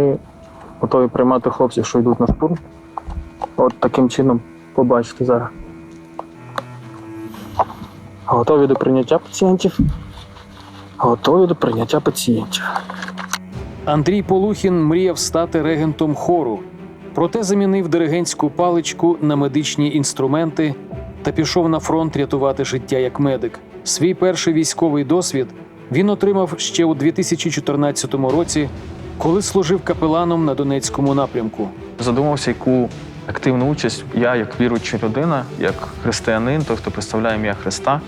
ми готові приймати хлопців, що йдуть на штурм. От таким чином побачите зараз. Готові до прийняття пацієнтів. Готові до прийняття пацієнтів. Андрій Полухін мріяв стати регентом хору, проте замінив диригентську паличку на медичні інструменти та пішов на фронт рятувати життя як медик. Свій перший військовий досвід він отримав ще у 2014 році, коли служив капеланом на Донецькому напрямку. Задумався, яку активну участь я, як віруюча людина, як християнин, той, хто представляє ім'я Христа,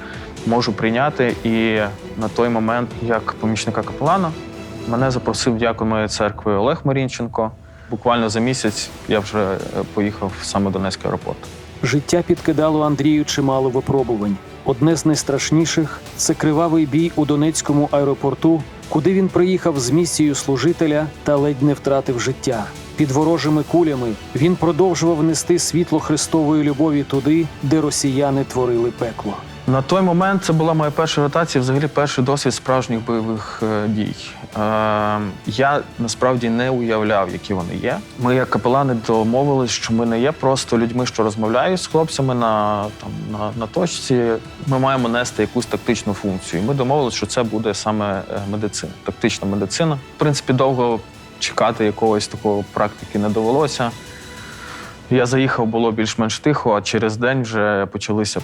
можу прийняти. І на той момент, як помічника капелана, мене запросив дякон моєї церкви Олег Марінченко. Буквально за місяць я вже е, поїхав саме в Донецький аеропорт. Життя підкидало Андрію чимало випробувань. Одне з найстрашніших це кривавий бій у Донецькому аеропорту, куди він приїхав з місією служителя та ледь не втратив життя. Під ворожими кулями він продовжував нести світло Христової любові туди, де росіяни творили пекло. На той момент це була моя перша ротація, взагалі перший досвід справжніх бойових е, дій. Е, я насправді не уявляв, які вони є. Ми, як капелани, домовились, що ми не є просто людьми, що розмовляють з хлопцями на, там, на, на точці. Ми маємо нести якусь тактичну функцію. І Ми домовилися, що це буде саме е, медицина, тактична медицина. В принципі, довго чекати якогось такого практики не довелося. Я заїхав, було більш-менш тихо, а через день вже почалися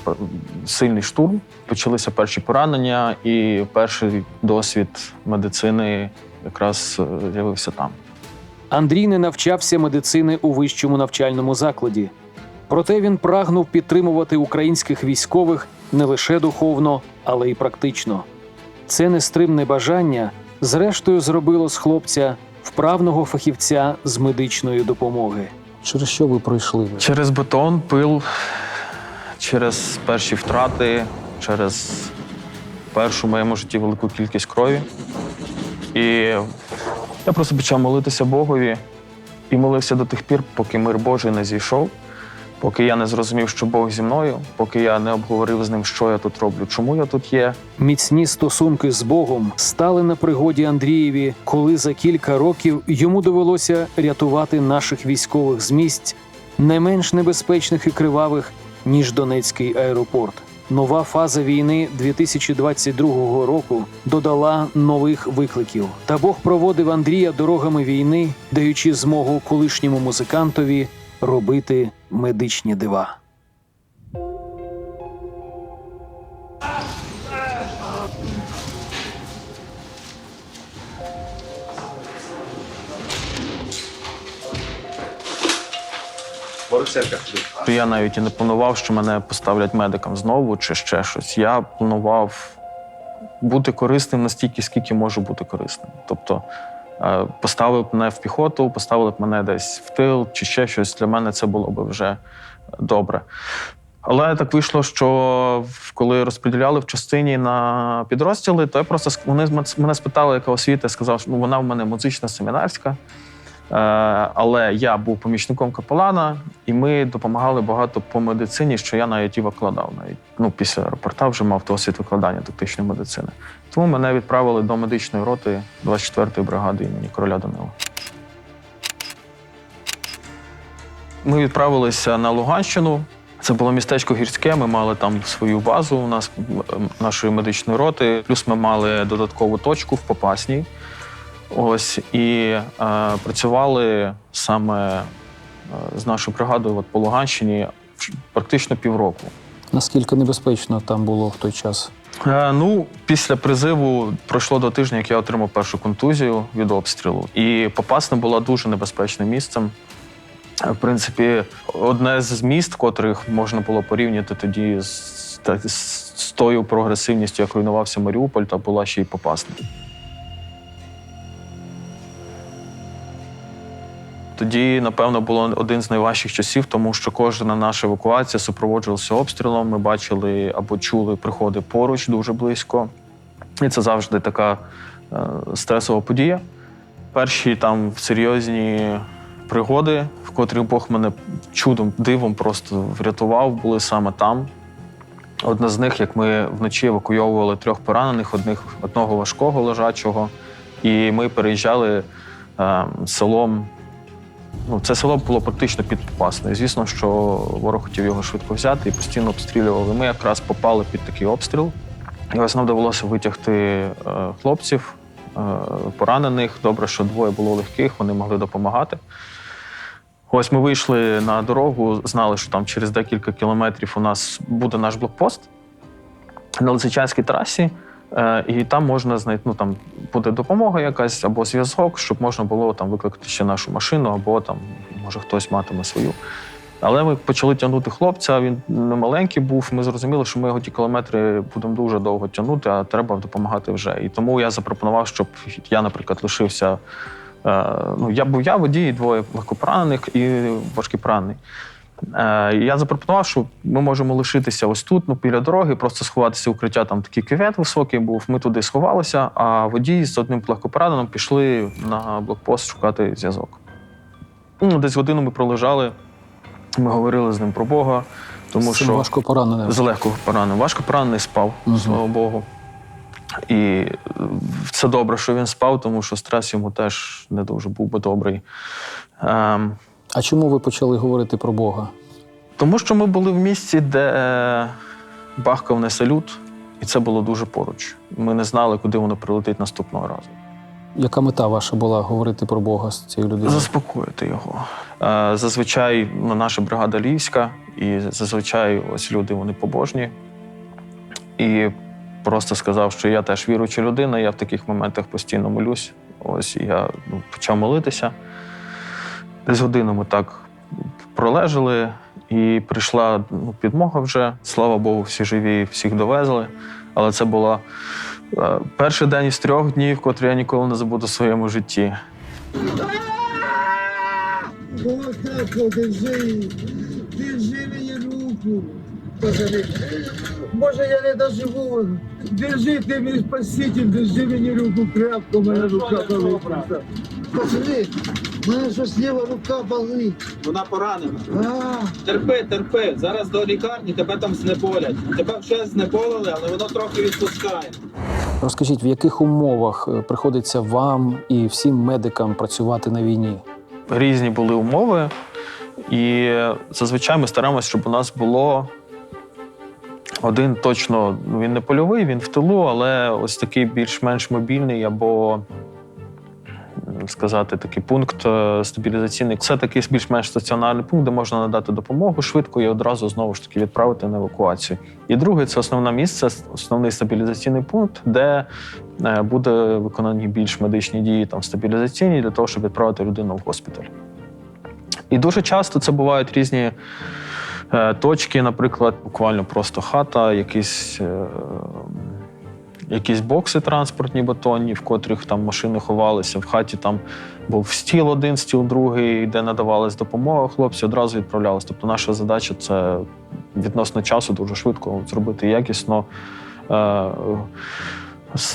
сильний штурм, почалися перші поранення, і перший досвід медицини якраз е, з'явився там. Андрій не навчався медицини у вищому навчальному закладі. Проте він прагнув підтримувати українських військових не лише духовно, але й практично. Це нестримне бажання, зрештою, зробило з хлопця вправного фахівця з медичної допомоги. Через що ви пройшли? Через бетон, пил, через перші втрати, через першу в моєму житті велику кількість крові. І я просто почав молитися Богові і молився до тих пір, поки мир Божий не зійшов, поки я не зрозумів, що Бог зі мною, поки я не обговорив з ним, що я тут роблю, чому я тут є. Міцні стосунки з Богом стали на пригоді Андрієві, коли за кілька років йому довелося рятувати наших військових з місць не менш небезпечних і кривавих, ніж Донецький аеропорт. Нова фаза війни 2022 року додала нових викликів. Та Бог проводив Андрія дорогами війни, даючи змогу колишньому музикантові робити медичні дива. Я навіть і не планував, що мене поставлять медиком знову чи ще щось. Я планував бути корисним настільки, скільки можу бути корисним. Тобто поставили б мене в піхоту, поставили б мене десь в тил чи ще щось. Для мене це було б вже добре. Але так вийшло, що коли розподіляли в частині на підрозділи, то я просто вони мене спитали, яка освіта, я сказав, що ну, вона в мене музична семінарська. Е, але я був помічником капелана, і ми допомагали багато по медицині, що я навіть і викладав. Навіть ну після аеропорта вже мав досвід викладання тактичної медицини. Тому мене відправили до медичної роти 24-ї бригади імені короля Данила. Ми відправилися на Луганщину. Це було містечко гірське. Ми мали там свою базу у нас нашої медичної роти. Плюс ми мали додаткову точку в Попасній. Ось і е, працювали саме е, з нашою бригадою от, по Луганщині практично півроку. Наскільки небезпечно там було в той час? Е, ну, після призиву пройшло до тижня, як я отримав першу контузію від обстрілу. І Попасна була дуже небезпечним місцем. Е, В принципі, одне з міст, котрих можна було порівняти тоді з, з, з тою прогресивністю, як руйнувався Маріуполь, та була ще й Попасна. Тоді, напевно, було один з найважчих часів, тому що кожна наша евакуація супроводжувалася обстрілом. Ми бачили або чули приходи поруч дуже близько. І це завжди така е, стресова подія. Перші там серйозні пригоди, в котрих Бог мене чудом, дивом просто врятував, були саме там. Одна з них, як ми вночі евакуйовували трьох поранених, одних, одного важкого лежачого, і ми переїжджали е, селом. Ну, це село було практично під Попасною. Звісно, що ворог хотів його швидко взяти і постійно обстрілювали. Ми якраз попали під такий обстріл. І нам довелося витягти е, хлопців, е, поранених. Добре, що двоє було легких, вони могли допомагати. Ось ми вийшли на дорогу, знали, що там через декілька кілометрів у нас буде наш блокпост на Лисичанській трасі. Е, І там можна знайти, ну там буде допомога якась або зв'язок, щоб можна було там викликати ще нашу машину, або там може хтось матиме свою. Але ми почали тягнути хлопця. Він не маленький був. Ми зрозуміли, що ми його ті кілометри будемо дуже довго тягнути, а треба допомагати вже. І тому я запропонував, щоб я, наприклад, лишився. е, Ну, я був я водій, двоє легкопоранених і важкопоранений. Е, Я запропонував, що ми можемо лишитися ось тут, ну, біля дороги, просто сховатися в укриття. Там такий кювет високий був. Ми туди сховалися, а водій з одним легкопораненим пішли на блокпост шукати зв'язок. Ну, Десь годину ми пролежали, ми говорили з ним про Бога, тому що важко пораненим. з легко поранений. Важко поранений спав, Мгм. слава Богу. І це добре, що він спав, тому що стрес йому теж не дуже був би добрий. Ем, А чому ви почали говорити про Бога? тому що ми були в місці, де е, бахкав не салют, і це було дуже поруч. Ми не знали, куди воно прилетить наступного разу. Яка мета ваша була говорити про Бога з цією людиною? Заспокоїти його. Е, Зазвичай ну, наша бригада львівська, і зазвичай ось люди вони побожні. І просто сказав, що я теж віруюча людина, я в таких моментах постійно молюсь. Ось я ну, почав молитися. Десь годину ми так пролежали, і прийшла ну, підмога вже. Слава Богу, всі живі, всіх довезли. Але це була е, перший день із трьох днів, котрий я ніколи не забуду в своєму житті. Держи, мені руку. Може, я не доживу. Держи ти мій спаситель, держи мені руку крепко, моя рука. Пацани, мене щось ліва рука болить. Вона поранена. А, Терпи, терпи. Зараз до лікарні тебе там знеболять. Тебе вже знеболили, але воно трохи відпускає. Розкажіть, в яких умовах е, приходиться вам і всім медикам працювати на війні? різні були умови, і зазвичай ми стараємося, щоб у нас було один точно, ну він не польовий, він в тилу, але ось такий більш-менш мобільний або. Сказати, такий пункт е, стабілізаційний. Це такий більш-менш стаціонарний пункт, де можна надати допомогу швидко і одразу знову ж таки відправити на евакуацію. І другий це основне місце, основний стабілізаційний пункт, де е, буде виконані більш медичні дії там стабілізаційні для того, щоб відправити людину в госпіталь. І дуже часто це бувають різні е, точки, наприклад, буквально просто хата, якісь, е, якісь бокси транспортні бетонні, в котрих там машини ховалися. В хаті там був стіл один, стіл другий, де надавалась допомога. Хлопці одразу відправлялись. Тобто наша задача це відносно часу дуже швидко зробити якісно. Е,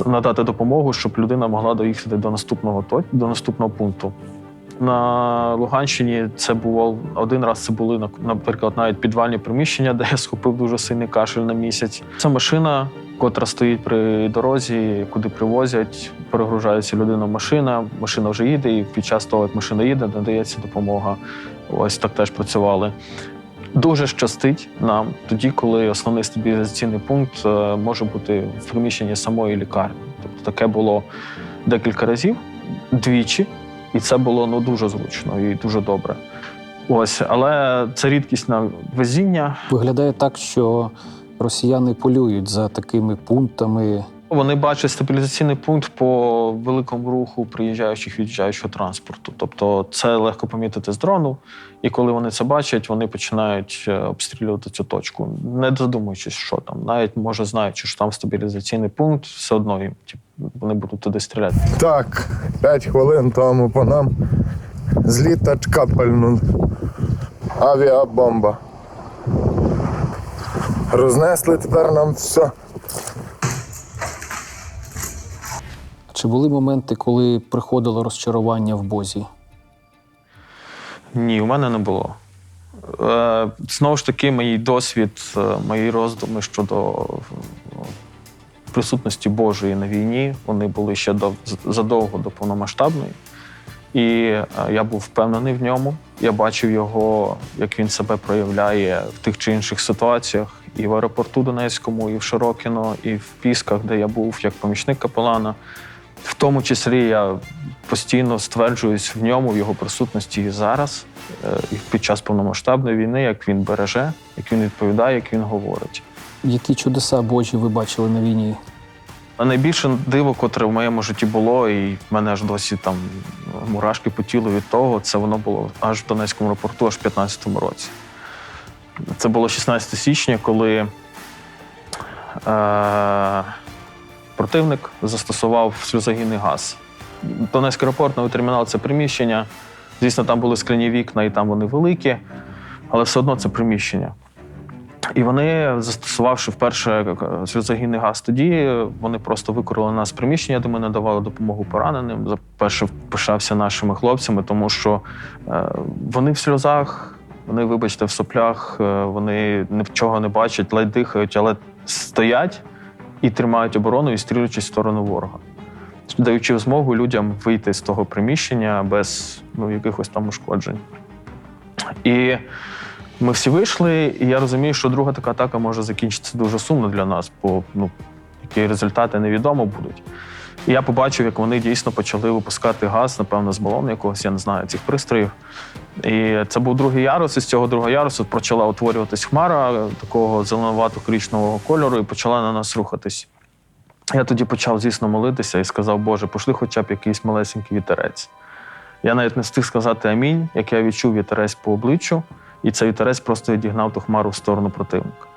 надати допомогу, щоб людина могла доїхати до наступного до наступного пункту. На Луганщині це було один раз. Це були наприклад, навіть підвальні приміщення, де я схопив дуже сильний кашель на місяць. Це машина, котра стоїть при дорозі, куди привозять, перегружається людина машина. Машина вже їде, і під час того, як машина їде, надається допомога. Ось так теж працювали. Дуже щастить нам тоді, коли основний стабілізаційний пункт е, може бути в приміщенні самої лікарні. Тобто таке було декілька разів, двічі, і це було ну дуже зручно і дуже добре. Ось, але це рідкісне везіння. Виглядає так, що росіяни полюють за такими пунктами. Вони бачать стабілізаційний пункт по великому руху приїжджаючих від'їжджаючого транспорту. Тобто це легко помітити з дрону, і коли вони це бачать, вони починають е, обстрілювати цю точку, не задумуючись, що там. Навіть може знаючи, що там стабілізаційний пункт, все одно їм вони будуть туди стріляти. Так, 5 хвилин тому по нам з літачка пальнули. Авіабомба. Рознесли тепер нам все. Чи були моменти, коли приходило розчарування в Бозі? Ні, у мене не було. Е, знову ж таки, мій досвід, е, мої роздуми щодо е, присутності Божої на війні, вони були ще задовго до повномасштабної. І е, я був впевнений в ньому. Я бачив його, як він себе проявляє в тих чи інших ситуаціях, і в аеропорту Донецькому, і в Широкіно, і в Пісках, де я був як помічник капелана. В тому числі я постійно стверджуюсь в ньому, в його присутності і зараз, е, і під час повномасштабної війни, як він береже, як він відповідає, як він говорить. Які чудеса Божі ви бачили на війні? А найбільше диво, котре в моєму житті було, і мене аж досі там мурашки по тілу від того, це воно було аж в Донецькому аеропорту, аж в 15-му році. Це було 16 січня, коли е- противник застосував сльозогінний газ. Донецький аеропорт, новий термінал це приміщення. Звісно, там були скляні вікна, і там вони великі, але все одно це приміщення. І вони, застосувавши вперше е, сльозогінний газ, тоді вони просто викорили нас приміщення, де ми надавали допомогу пораненим. За- Перше пишався нашими хлопцями, тому що е, вони в сльозах, вони, вибачте, в соплях, е, вони нічого не бачать, ледь дихають, але стоять і тримають оборону, і стрілюючись в сторону ворога, даючи змогу людям вийти з того приміщення без ну, якихось там ушкоджень. І ми всі вийшли, і я розумію, що друга така атака може закінчитися дуже сумно для нас, бо ну, які результати невідомо будуть. І я побачив, як вони дійсно почали випускати газ, напевно, з балону якогось, я не знаю, цих пристроїв. І це був другий ярус, і з цього другого ярусу почала утворюватись хмара такого зеленувато-коричневого кольору і почала на нас рухатись. Я тоді почав, звісно, молитися і сказав, Боже, пошли хоча б якийсь малесенький вітерець. Я навіть не встиг сказати амінь, як я відчув вітерець по обличчю, і цей вітерець просто відігнав ту хмару в сторону противника.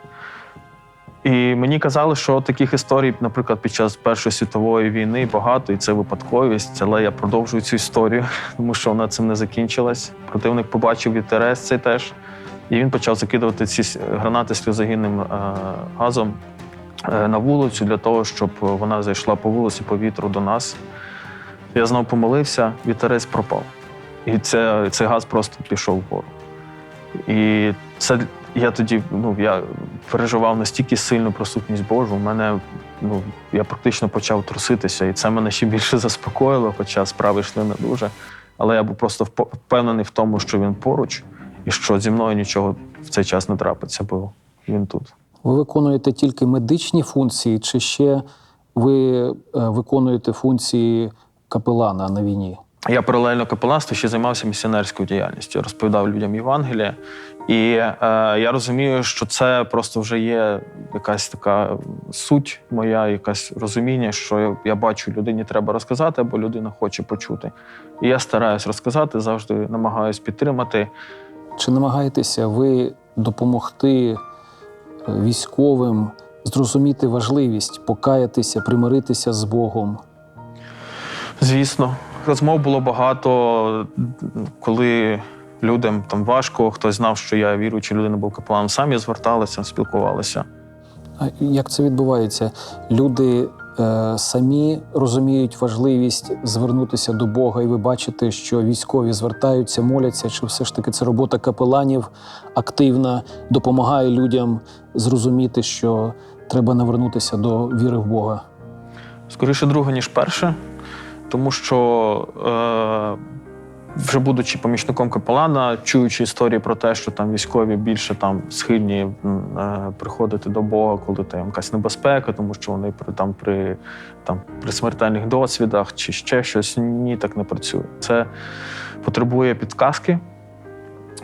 І мені казали, що таких історій, наприклад, під час Першої світової війни багато, і це випадковість, але я продовжую цю історію, тому що вона цим не закінчилась. Противник побачив вітерець цей теж, і він почав закидувати ці гранати сльозогінним е, газом е, на вулицю для того, щоб вона зайшла по вулиці по вітру до нас. Я знову помолився, вітерець пропав. І це, цей газ просто пішов вгору. І це я тоді ну, я переживав настільки сильну присутність Божу. У мене ну, я практично почав труситися, і це мене ще більше заспокоїло, хоча справи йшли не дуже. Але я був просто впевнений в тому, що він поруч, і що зі мною нічого в цей час не трапиться, бо він тут. Ви виконуєте тільки медичні функції, чи ще ви е, виконуєте функції капелана на війні? Я паралельно капеланству ще займався місіонерською діяльністю, розповідав людям Євангелія. І е, я розумію, що це просто вже є якась така суть моя, якась розуміння, що я, я бачу, людині треба розказати, або людина хоче почути. І я стараюсь розказати, завжди намагаюсь підтримати. Чи намагаєтеся ви допомогти е, військовим зрозуміти важливість, покаятися, примиритися з Богом? Звісно, розмов було багато, коли людям там важко, хтось знав, що я віруюча людина був капеланом, самі зверталися, спілкувалися. А як це відбувається? Люди е, самі розуміють важливість звернутися до Бога, і ви бачите, що військові звертаються, моляться, чи все ж таки це робота капеланів активна, допомагає людям зрозуміти, що треба навернутися до віри в Бога. Скоріше друге, ніж перше, тому що е, вже будучи помічником капелана, чуючи історії про те, що там військові більше там схильні е, приходити до Бога, коли там якась небезпека, тому що вони при там при там при смертельних досвідах чи ще щось ні, так не працює. Це потребує підказки.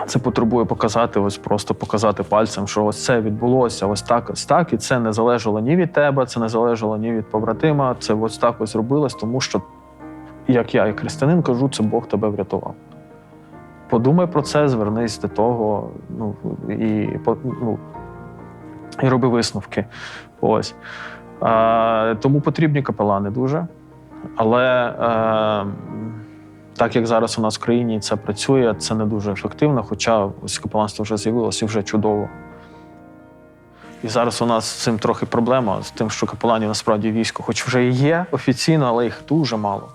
Це потребує показати, ось просто показати пальцем, що ось це відбулося, ось так, ось так, і це не залежало ні від тебе, це не залежало ні від побратима. Це ось так ось робилось, тому що, як я, як християнин, кажу, це Бог тебе врятував. Подумай про це, звернись до того, ну і ну, і роби висновки. Ось. А, тому потрібні капелани дуже. Але е, так як зараз у нас в країні це працює, це не дуже ефективно, хоча ось капеланство вже з'явилося і вже чудово. І зараз у нас з цим трохи проблема, з тим, що капеланів насправді військо, хоч вже і є офіційно, але їх дуже мало.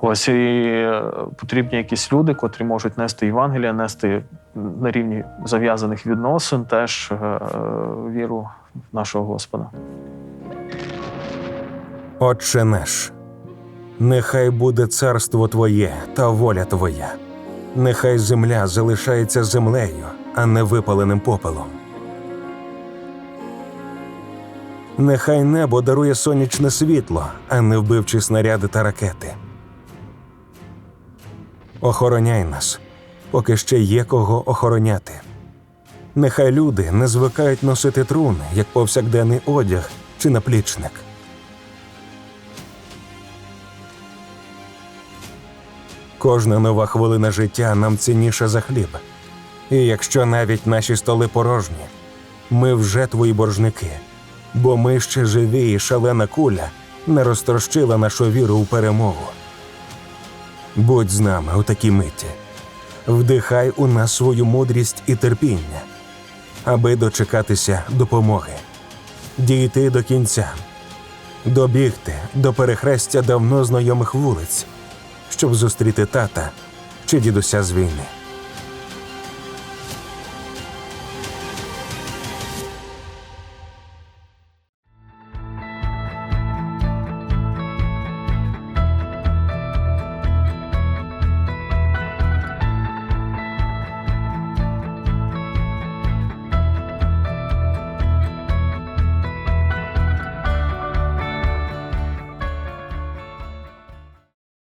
Ось і е, потрібні якісь люди, котрі можуть нести Євангелія, нести на рівні зав'язаних відносин теж е, віру нашого Господа. Отче наш. Нехай буде царство Твоє та воля Твоя. Нехай земля залишається землею, а не випаленим попелом. Нехай небо дарує сонячне світло, а не вбивчі снаряди та ракети. Охороняй нас, поки ще є кого охороняти. Нехай люди не звикають носити труни, як повсякденний одяг чи наплічник. Кожна нова хвилина життя нам цінніша за хліб. І якщо навіть наші столи порожні, ми вже твої боржники, бо ми ще живі, і шалена куля не розтрощила нашу віру у перемогу. Будь з нами у такій миті, вдихай у нас свою мудрість і терпіння, аби дочекатися допомоги, дійти до кінця, добігти до перехрестя давно знайомих вулиць, щоб зустріти тата чи дідуся з війни.